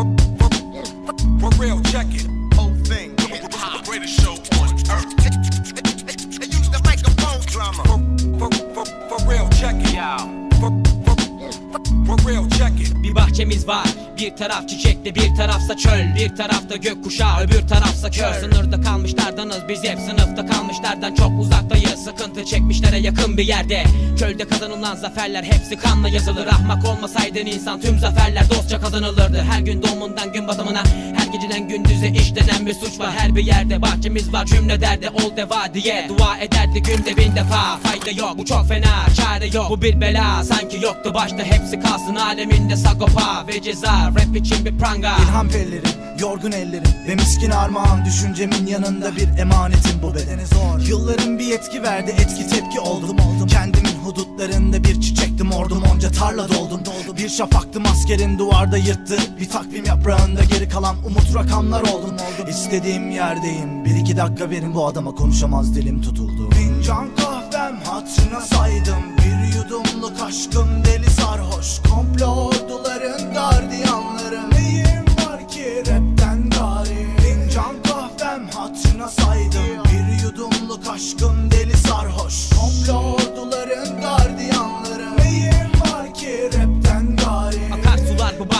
For, real, check it. whole thing. Greatest show on earth. Use the bahçemiz var. Bir taraf çiçekli bir tarafsa çöl. Bir tarafta gökkuşağı öbür tarafsa kör. Sınırda kalmışlardanız biz hep sınıfta kalmışlardan çok uzaktayız. Sıkıntı çekmişlere yakın bir yerde. Çölde kazanılan zaferler hepsi kanla yazılır. Ahmak olmasaydın insan tüm zaferler dostça kazanılırdı. Her gün doğumundan gün batımına Her geceden gündüze işlenen bir suç var. Her bir yerde Bahçemiz var cümle derdi ol deva diye. Dua ederdi günde bin defa. Fayda yok bu çok fena çare yok. Bu bir bela sanki yoktu başta. Hepsi kalsın aleminde sagopa ve ceza Rap için bir pranga. İlham pellerim, yorgun ellerim Ve miskin armağan düşüncemin yanında bir emanetim bu bedene zor. Yılların bir etki verdi etki tepki oldum. Oldum Kendimin hudutlarında bir çiçektim ordum onca tarla doldum. Doldum Bir şafaktım askerin duvarda yırttı. Bir takvim yaprağında geri kalan umut rakamlar oldum oldum. İstediğim yerdeyim bir iki dakika verin. Bu adama konuşamaz dilim tutuldu. Fincan kahvem hatırına saydım. Bir yudumluk aşkım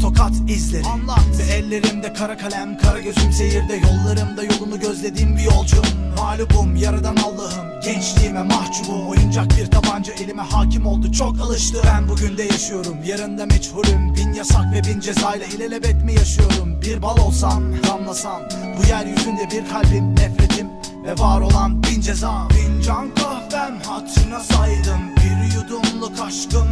tokat izleri. Anlat. Ve ellerimde kara kalem Kara gözüm seyirde. Yollarımda yolunu gözlediğim bir yolcum. Mağlubum yaradan Allah'ım. Gençliğime mahcubum. Oyuncak bir tabanca elime hakim oldu. Çok alıştı. Ben bugün de yaşıyorum. Yarında meçhulüm. Bin yasak ve bin cezayla ilelebet mi yaşıyorum? Bir bal olsam damlasam. Bu yeryüzünde bir kalbim nefretim ve var olan bin ceza Fincan kahvem hatırına saydım. Bir yudumluk aşkım